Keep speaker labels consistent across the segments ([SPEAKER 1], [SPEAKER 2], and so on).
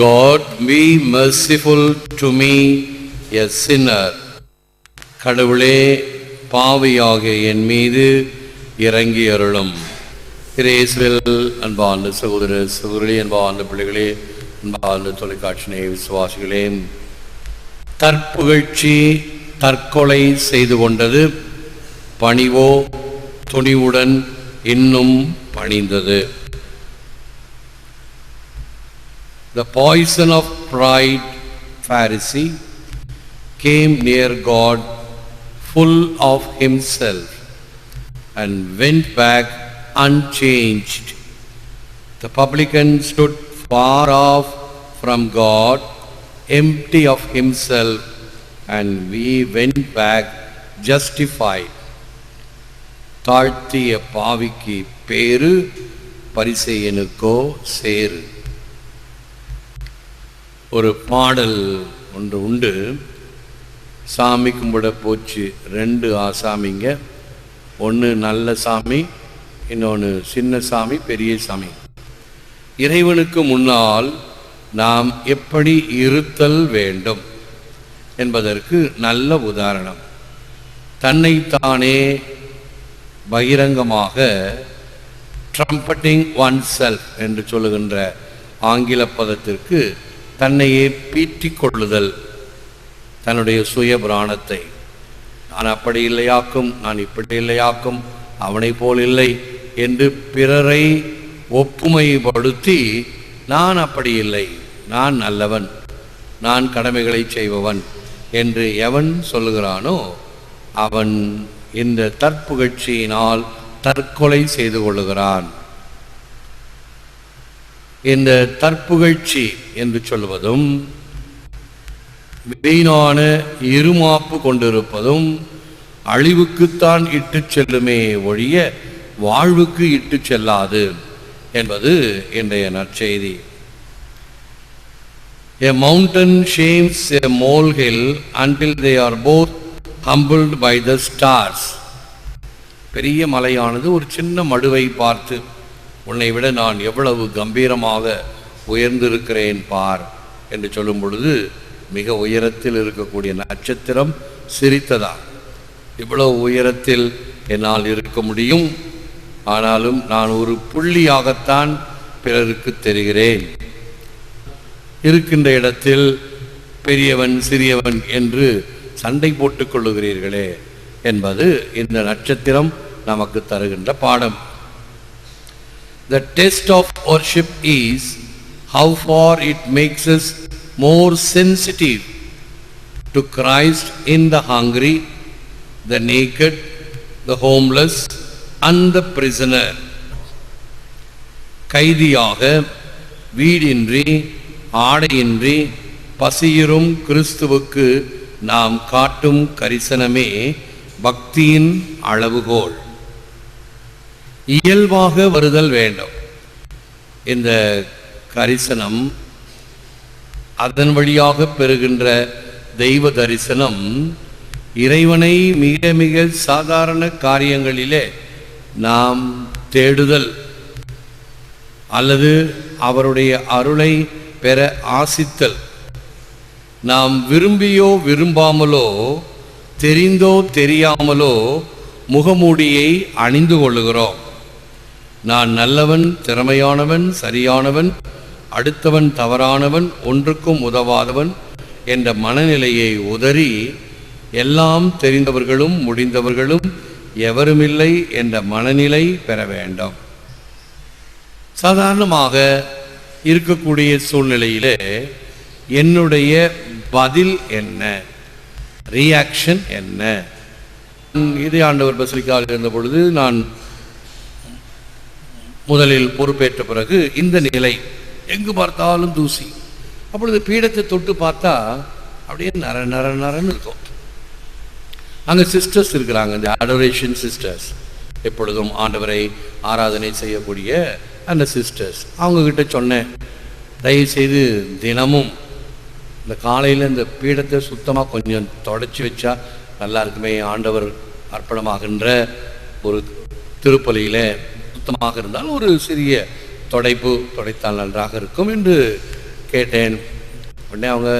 [SPEAKER 1] God be merciful to me a sinner கடவுளே பாவியாகிய என் மீது இறங்கி அருளும். இரேசுவில் அன்பார்ந்த சகோதர சகோதரி அன்பார்ந்த பிள்ளைகளே அன்பார்ந்த தொலைக்காட்சி விசுவாசிகளே தற்புகழ்ச்சி தற்கொலை செய்து கொண்டது பணிவோ துணிவுடன் இன்னும் பணிந்தது. The poison of pride, Pharisee, came near God full of himself and went back unchanged. The publican stood far off from God, empty of himself, and we went back justified. தாழ்த்திய பாவிக்கு பேரு பரிசெயனுக்கோ சேரு ஒரு பாடல் ஒன்று உண்டு. சாமி கும்பிட போச்சு ரெண்டு ஆசாமிங்க. ஒன்று நல்ல சாமி இன்னொன்று சின்ன சாமி பெரிய சாமி. இறைவனுக்கு முன்னால் நாம் எப்படி இருத்தல் வேண்டும் என்பதற்கு நல்ல உதாரணம். தன்னைத்தானே பகிரங்கமாக ட்ரம்பட்டிங் ஒன் செல்ஃப் என்று சொல்லுகின்ற ஆங்கில பதத்திற்கு தன்னையே பீற்றிக் கொள்ளுதல் தன்னுடைய சுய பிராணத்தை நான் அப்படி இல்லையாக்கும் நான் இப்படி இல்லையாக்கும் அவனைப் போல் இல்லை என்று பிறரை ஒப்புமைப்படுத்தி நான் அப்படி இல்லை நான் நல்லவன் நான் கடமைகளை செய்பவன் என்று எவன் சொல்லுகிறானோ அவன் இந்த தற்புகழ்ச்சியினால் தற்கொலை செய்து கொள்ளுகிறான். இந்த தற்புகழ்ச்சி என்று சொல்வதும் வீணான இருமாப்பு கொண்டிருப்பதும் அழிவுக்குத்தான் இட்டு செல்லுமே ஒழிய வாழ்வுக்கு இட்டு செல்லாது என்பது இன்றைய நற்செய்தி A mountain shames a molehill until they are both humbled by the stars. பெரிய மலையானது ஒரு சின்ன மடுவை பார்த்து உன்னை விட நான் எவ்வளவு கம்பீரமாக உயர்ந்திருக்கிறேன் பார் என்று சொல்லும் பொழுது மிக உயரத்தில் இருக்கக்கூடிய நட்சத்திரம் சிரித்ததா இவ்வளவு உயரத்தில் என்னால் இருக்க முடியும். ஆனாலும் நான் ஒரு புள்ளியாகத்தான் பிறருக்கு தெரிகிறேன். இருக்கின்ற இடத்தில் பெரியவன் சிறியவன் என்று சண்டை போட்டுக் கொள்ளுகிறீர்களே என்பது இந்த நட்சத்திரம் நமக்கு தருகின்ற பாடம். The test of worship is how far it makes us more sensitive to Christ in the hungry, the naked, the homeless, and the prisoner. கைதியாக வீடின்றி ஆடையின்றி பசியிரும் கிறிஸ்துவுக்கு நாம் காட்டும் கரிசனமே பக்தியின் அளவுகோல் இயல்பாக வருதல் வேண்டும். இந்த கரிசனம் அதன் வழியாக பெறுகின்ற தெய்வ தரிசனம் இறைவனை மிக மிக சாதாரண காரியங்களிலே நாம் தேடுதல் அல்லது அவருடைய அருளை பெற ஆசித்தல். நாம் விரும்பியோ விரும்பாமலோ தெரிந்தோ தெரியாமலோ முகமூடியை அணிந்து கொள்ளுகிறோம். நான் நல்லவன் திறமையானவன் சரியானவன் அடுத்தவன் தவறானவன் ஒன்றுக்கும் உதவாதவன் என்ற மனநிலையை உதறி எல்லாம் தெரிந்தவர்களும் முடிந்தவர்களும் எவருமில்லை என்ற மனநிலை பெற வேண்டும். சாதாரணமாக இருக்கக்கூடிய சூழ்நிலையிலே என்னுடைய பதில் என்ன? ரியாக்ஷன் என்ன? இதே ஆண்டவர் பசிலிக்காவில் இருந்த பொழுது நான் முதலில் பொறுப்பேற்ற பிறகு இந்த நிலை எங்கு பார்த்தாலும் தூசி. அப்பொழுது பீடத்தை தொட்டு பார்த்தா அப்படியே நர நர நரன்னு இருக்கும். அங்கே சிஸ்டர்ஸ் இருக்கிறாங்க இந்த அடோரேஷன் சிஸ்டர்ஸ் எப்பொழுதும் ஆண்டவரை ஆராதனை செய்யக்கூடிய அந்த சிஸ்டர்ஸ் அவங்கக்கிட்ட சொன்னேன் தயவுசெய்து தினமும் இந்த காலையில் இந்த பீடத்தை சுத்தமாக கொஞ்சம் தொடச்சி வச்சா நல்லா இருக்குமே ஆண்டவர் அர்ப்பணமாகின்ற ஒரு திருப்பலியில் சுத்தமாக இருந்தால் ஒரு சிறிய தொடைப்பு தொடைத்தால் நன்றாக இருக்கும் என்று கேட்டேன். உடனே அவங்க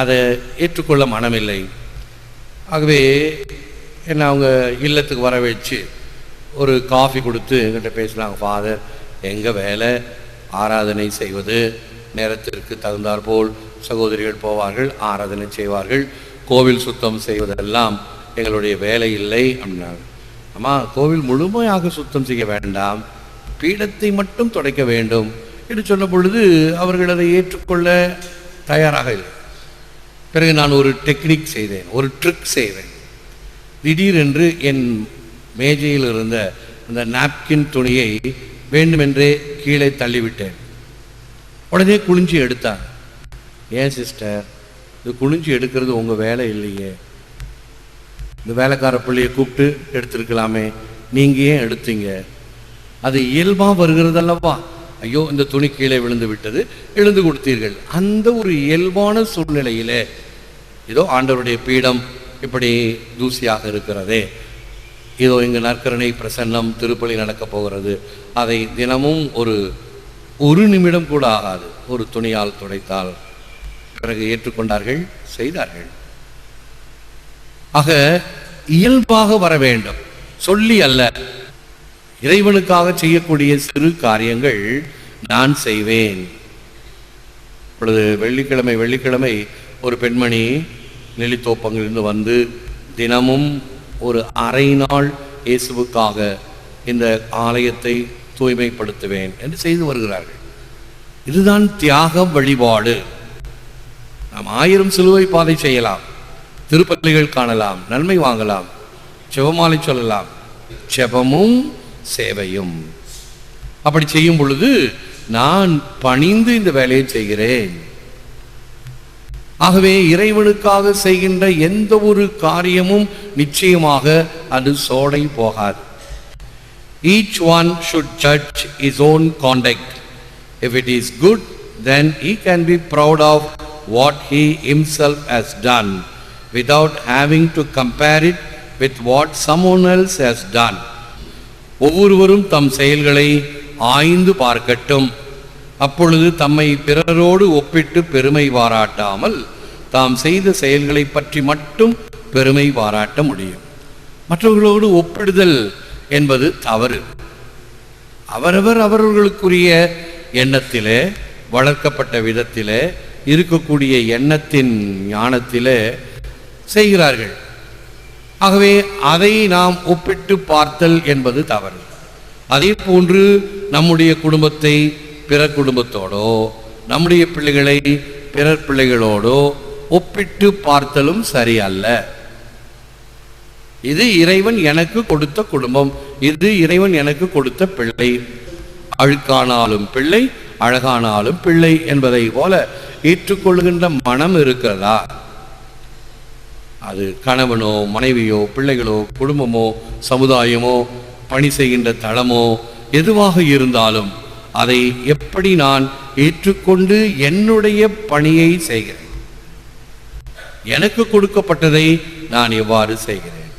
[SPEAKER 1] அதை ஏற்றுக்கொள்ள மனமில்லை. ஆகவே என்ன அவங்க இல்லத்துக்கு வர வச்சு ஒரு காஃபி கொடுத்து எங்கிட்ட பேசினாங்க ஃபாதர் எங்கள் வேலை? ஆராதனை செய்வது நேரத்திற்கு தகுந்தாற்போல் சகோதரிகள் போவார்கள் ஆராதனை செய்வார்கள் கோவில் சுத்தம் செய்வதெல்லாம் எங்களுடைய வேலை இல்லை அப்படின்னாங்க. அம்மா கோவில் முழுமையாக சுத்தம் செய்ய வேண்டாம். பீடத்தை மட்டும் துடைக்க வேண்டும் என்று சொன்ன பொழுது அவர்கள் அதை ஏற்றுக்கொள்ள தயாராக இல்லை. பிறகு நான் ஒரு டெக்னிக் செய்தேன் ஒரு ட்ரிக் செய்தேன். திடீரென்று என் மேஜையில் இருந்த அந்த நாப்கின் துணியை வேண்டுமென்றே கீழே தள்ளிவிட்டேன். உடனே குளிஞ்சு எடுத்தான். ஏன் சிஸ்டர்? இது குளிஞ்சு எடுக்கிறது உங்கள் வேலை இல்லையே. இந்த வேலைக்கார பிள்ளையை கூப்பிட்டு எடுத்திருக்கலாமே. நீங்கள் ஏன் எடுத்தீங்க? அது இயல்பாக வருகிறதல்லவா? ஐயோ இந்த துணி கீழே விழுந்து விட்டது எழுந்து கொடுத்தீர்கள். அந்த ஒரு இயல்பான சூழ்நிலையிலே ஏதோ ஆண்டவருடைய பீடம் இப்படி தூசியாக இருக்கிறதே. இதோ இங்கு நற்கரணை பிரசன்னம் திருப்பலி நடக்கப் போகிறது. அதை தினமும் ஒரு ஒரு நிமிடம் கூட ஆகாது. ஒரு துணியால் துடைத்தால் பிறகு ஏற்றுக்கொண்டார்கள் செய்தார்கள். ஆக இயல்பாக வர வேண்டும். சொல்லி அல்ல இறைவனுக்காக செய்யக்கூடிய சிறு காரியங்கள் நான் செய்வேன். இப்பொழுது வெள்ளிக்கிழமை வெள்ளிக்கிழமை ஒரு பெண்மணி நெல்லித்தோப்பங்கிலிருந்து வந்து தினமும் ஒரு அரை நாள் இயேசுவுக்காக இந்த ஆலயத்தை தூய்மைப்படுத்துவேன் என்று செய்து வருகிறார்கள். இதுதான் தியாக வழிபாடு. நாம் ஆயிரம் சிலுவை பாதை செய்யலாம். திருப்பள்ளிகள் காணலாம் நன்மை வாங்கலாம் செபமாலை சொல்லலாம். செபமும் சேவையும். அப்படி செய்யும் பொழுது நான் பணிந்து இந்த வேலையை செய்கிறேன். ஆகவே இறைவனுக்காக செய்கின்ற எந்த ஒரு காரியமும் நிச்சயமாக அது சோடை போகாது. Each one should judge his own conduct if it is good then he can be proud of what he himself has done without having to compare it with what someone else has done. ஒவ்வொருவரும் தம் செயல்களை ஆய்ந்து பார்க்கட்டும். அப்பொழுது தம்மை பிறரோடு ஒப்பிட்டு பெருமை பாராட்டாமல் தாம் செய்த செயல்களை பற்றி மட்டும் பெருமை பாராட்ட முடியும். மற்றவர்களோடு ஒப்பிடுதல் என்பது தவறு. அவரவர் அவர்களுக்குரிய எண்ணத்திலே வளர்க்கப்பட்ட விதத்திலே இருக்கக்கூடிய எண்ணத்தின் ஞானத்திலே செய்கிறார்கள். ஆகவே அதை நாம் ஒப்பிட்டு பார்த்தல் என்பது தவறு. அதே போன்று நம்முடைய குடும்பத்தை பிற குடும்பத்தோடோ நம்முடைய பிள்ளைகளை பிறர் பிள்ளைகளோடோ ஒப்பிட்டு பார்த்தலும் சரியல்ல. இது இறைவன் எனக்கு கொடுத்த குடும்பம் இது இறைவன் எனக்கு கொடுத்த பிள்ளை. அழுக்கானாலும் பிள்ளை அழகானாலும் பிள்ளை என்பதை போல ஏற்றுக்கொள்கின்ற மனம் இருக்கிறதா? அது கணவனோ மனைவியோ பிள்ளைகளோ குடும்பமோ சமுதாயமோ பணி செய்கின்ற தளமோ எதுவாக இருந்தாலும் அதை எப்படி நான் ஏற்றுக்கொண்டு என்னுடைய பணியை செய்கிறேன்? எனக்கு கொடுக்கப்பட்டதை நான் எவ்வாறு செய்கிறேன்?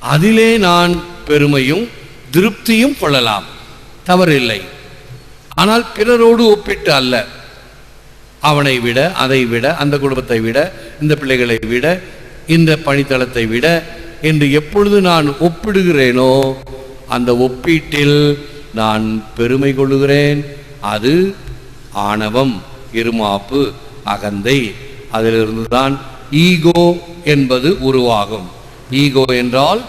[SPEAKER 1] அதிலே நான் பெருமையும் திருப்தியும் கொள்ளலாம். தவறில்லை. ஆனால் பிறரோடு ஒப்பிட்டு அல்ல. அவனை விட அதை விட அந்த குடும்பத்தை விட இந்த பிள்ளைகளை விட இந்த பணித்தளத்தை விட என்று எப்பொழுது நான் ஒப்பிடுகிறேனோ அந்த ஒப்பீட்டில் நான் பெருமை கொள்ளுகிறேன். அது ஆணவம் இருமாப்பு அகந்தை. அதிலிருந்து தான் ஈகோ என்பது உருவாகும். ஈகோ என்றால்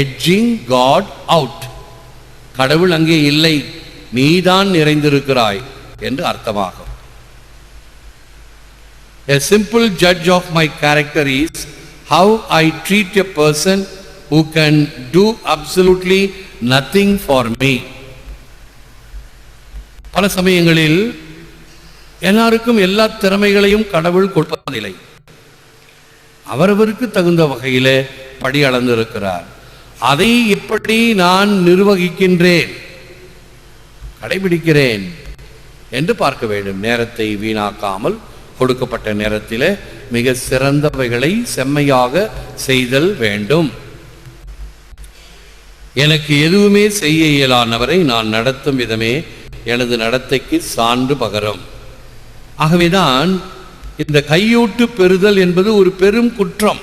[SPEAKER 1] எட்ஜிங் காட் அவுட். கடவுள் அங்கே இல்லை நீதான் நிறைந்திருக்கிறாய் என்று அர்த்தமாகும். A simple judge of my character is how I treat a person who can do absolutely nothing for me. பல சமயங்களில் எல்லாருக்கும் எல்லா திறமைகளையும் கடவுள் கொடுப்பதில்லை. அவரவருக்கு தகுந்த வகையில் படி அளந்திருக்கிறார். அதை எப்படி நான் நிர்வகிக்கின்றேன். கடைபிடிக்கிறேன் என்று பார்க்க வேண்டும். நேரத்தை வீணாக்காமல் கொடுக்கப்பட்ட நேரத்தில் மிக சிறந்தவைகளை செம்மையாக செய்தல் வேண்டும். எனக்கு எதுவுமே செய்ய இயலானவரை நான் நடத்தும் விதமே எனது நடத்தைக்கு சான்று பகரும். ஆகவேதான் இந்த கையூட்டு பெறுதல் என்பது ஒரு பெரும் குற்றம்.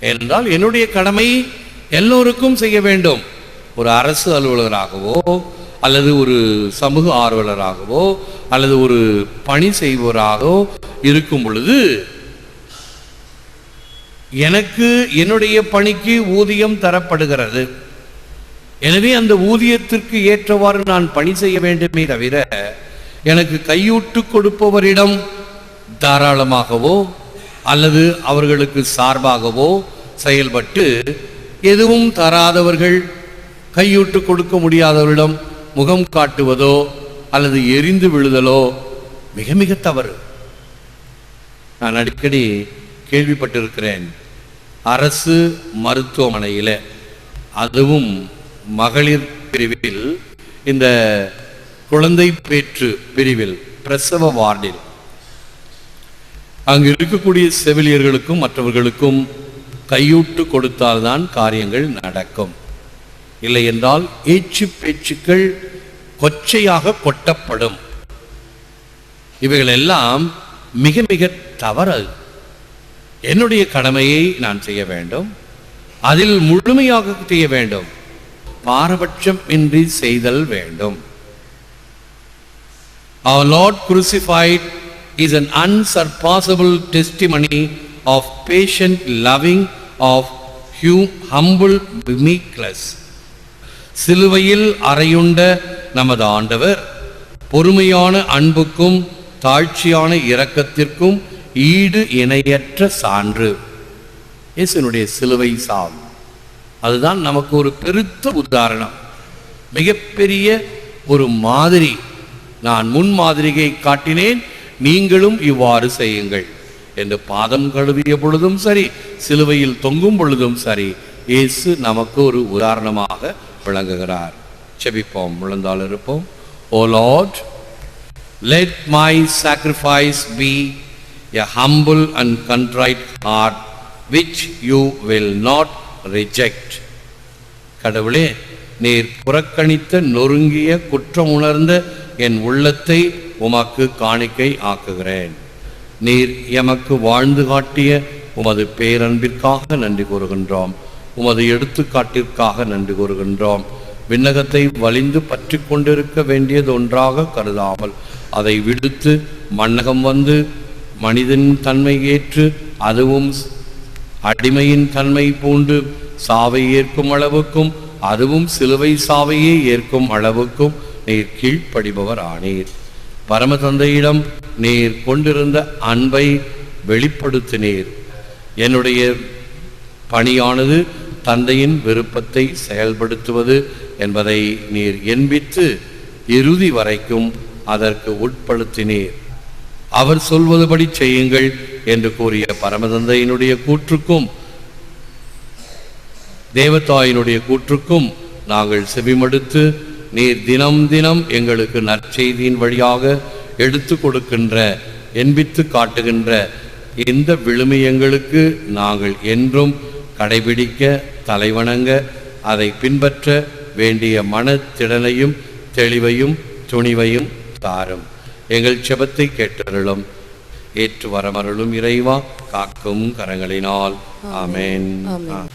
[SPEAKER 1] என்றால் என்னுடைய கடமை எல்லோருக்கும் செய்ய வேண்டும். ஒரு அரசு அலுவலராகவோ அல்லது ஒரு சமூக ஆர்வலராகவோ அல்லது ஒரு பணி செய்பவராகவோ இருக்கும் பொழுது எனக்கு என்னுடைய பணிக்கு ஊதியம் தரப்படுகிறது. எனவே அந்த ஊதியத்திற்கு ஏற்றவாறு நான் பணி செய்ய வேண்டுமே தவிர எனக்கு கையூட்டு கொடுப்பவரிடம் தாராளமாகவோ அல்லது அவர்களுக்கு சார்பாகவோ செயல்பட்டு எதுவும் தராதவர்கள் கையூட்டு கொடுக்க முடியாதவரிடம் முகம் காட்டுவதோ அல்லது எரிந்து விழுதலோ மிக மிக தவறு. நான் அடிக்கடி கேள்விப்பட்டிருக்கிறேன். அரசு மருத்துவமனையில் அதுவும் மகளிர் பிரிவில் இந்த குழந்தை பேற்று பிரிவில் பிரசவ வார்டில். அங்கு இருக்கக்கூடிய செவிலியர்களுக்கும் மற்றவர்களுக்கும் கையூட்டு கொடுத்தால்தான் காரியங்கள் நடக்கும். இல்லை என்றால் ஏச்சு பேச்சுக்கள் கொச்சையாக கொட்டப்படும். இவைகள் எல்லாம் மிக மிக தவறு. என்னுடைய கடமையை நான் செய்ய வேண்டும். அதில் முழுமையாக செய்ய வேண்டும். பாரபட்சம் இன்றி செய்தல் வேண்டும். Our Lord crucified is an unsurpassable testimony of patient loving, of hum- humble meekness. சிலுவையில் அறையுண்ட நமது ஆண்டவர் பொறுமையான அன்புக்கும் தாழ்ச்சியான இரக்கத்திற்கும் ஈடு இணையற்ற சான்று. இயேசுனுடைய சிலுவை சாவு அதுதான் நமக்கு ஒரு பெருத்த உதாரணம். மிகப்பெரிய ஒரு மாதிரி. நான் முன் மாதிரியை காட்டினேன் நீங்களும் இவ்வாறு செய்யுங்கள். என்று பாதம் கழுவிய பொழுதும் சரி சிலுவையில் தொங்கும் பொழுதும் சரி இயேசு நமக்கு ஒரு உதாரணமாக விளங்குகிறார். செபிப்போம் விழுந்தால் இருப்போம். O Lord let my sacrifice be a humble and contrite heart which you will not reject கடவுளே நீர் புறக்கணித்த நொறுங்கிய குற்றம் உணர்ந்த என் உள்ளத்தை உமக்கு காணிக்கை ஆக்குகிறேன். நீர் எமக்கு வாழ்ந்து காட்டிய உமது பேரன்பிற்காக நன்றி கூறுகின்றோம். உமது எடுத்துக்காட்டிற்காக நன்றி கூறுகின்றோம். விண்ணகத்தை வலிந்து பற்றி கொண்டிருக்க வேண்டியது ஒன்றாக கருதாமல் அதை விடுத்து மண்ணகம் வந்து மனிதன் தன்மை ஏற்று அதுவும் அடிமையின் தன்மை பூண்டு சாவை ஏற்கும் அளவுக்கும் அதுவும் சிலுவை சாவையே ஏற்கும் அளவுக்கும் நீர் கீழ்ப்படிபவர் ஆனீர் பரமதந்தையிடம் நீர் கொண்டிருந்த அன்பை வெளிப்படுத்தினீர். என்னுடைய பணியானது தந்தையின் விருப்பத்தை செயல்படுத்துவது என்பதை நீர் என்பித்து இறுதி வரைக்கும் அதற்கு உட்படுத்தினீர். அவர் சொல்வதுபடி செய்யுங்கள் என்று கூறிய பரமதந்தையினுடைய கூற்றுக்கும் தேவதாயினுடைய கூற்றுக்கும் நாங்கள் செவிமடுத்து நீர் தினம் தினம் எங்களுக்கு நற்செய்தியின் வழியாக எடுத்து கொடுக்கின்ற என்பித்து காட்டுகின்ற இந்த விழுமியங்களுக்கு நாங்கள் என்றும் கடைபிடிக்க தலைவணங்க அதை பின்பற்ற வேண்டிய மனத்திடனையும் தெளிவையும் துணிவையும் தாரும். எங்கள் செபத்தை கேட்டருளும். ஏற்று வரமருளும் இறைவா காக்கும் கரங்களினால். ஆமென்.
[SPEAKER 2] ஆமென்.